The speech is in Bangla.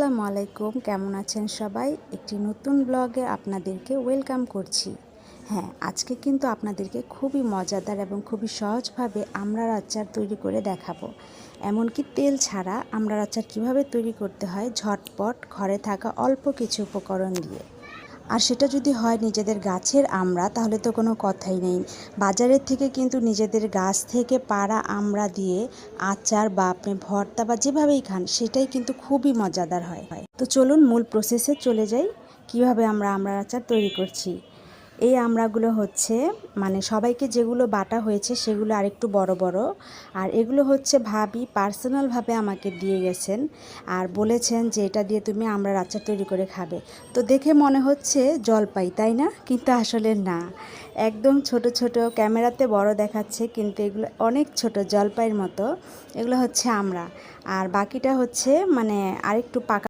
আসসালামু আলাইকুম। কেমন আছেন সবাই? একটি নতুন ব্লগে আপনাদেরকে ওয়েলকাম করছি। হ্যাঁ আজকে কিন্তু আপনাদেরকে খুবই মজাদার এবং খুবই সহজভাবে আমরার আচার তৈরি করে দেখাবো। এমনকি তেল ছাড়া আমরার আচার কীভাবে তৈরি করতে হয় ঝটপট ঘরে থাকা অল্প কিছু উপকরণ দিয়ে। আর সেটা যদি হয় নিজেদের গাছের আমরা, তাহলে তো কোনো কথাই নেই। বাজারের থেকে কিন্তু নিজেদের গাছ থেকে পাড়া আমরা দিয়ে আচার বা আপনি ভর্তা বা যেভাবেই খান, সেটাই কিন্তু খুবই মজাদার হয়। তো চলুন মূল প্রসেসে চলে যাই। কীভাবে আমরা আমরা আচার তৈরি করছি? এই আমড়াগুলো হচ্ছে মানে সবাইকে যেগুলো বাটা হয়েছে সেগুলো আরেকটু বড় বড়। আর এগুলো হচ্ছে ভাবি পার্সোনালভাবে আমাকে দিয়ে গেছেন আর বলেছেন যে এটা দিয়ে তুমি আমরা আচার তৈরি করে খাবে। তো দেখে মনে হচ্ছে জলপাই, তাই না? কিন্তু আসলে না। একদম ছোট ছোট, ক্যামেরাতে বড় দেখাচ্ছে, কিন্তু এগুলো অনেক ছোট জলপাইয়ের মতো। এগুলো হচ্ছে আমড়া আর বাকিটা হচ্ছে মানে আরেকটু পাকা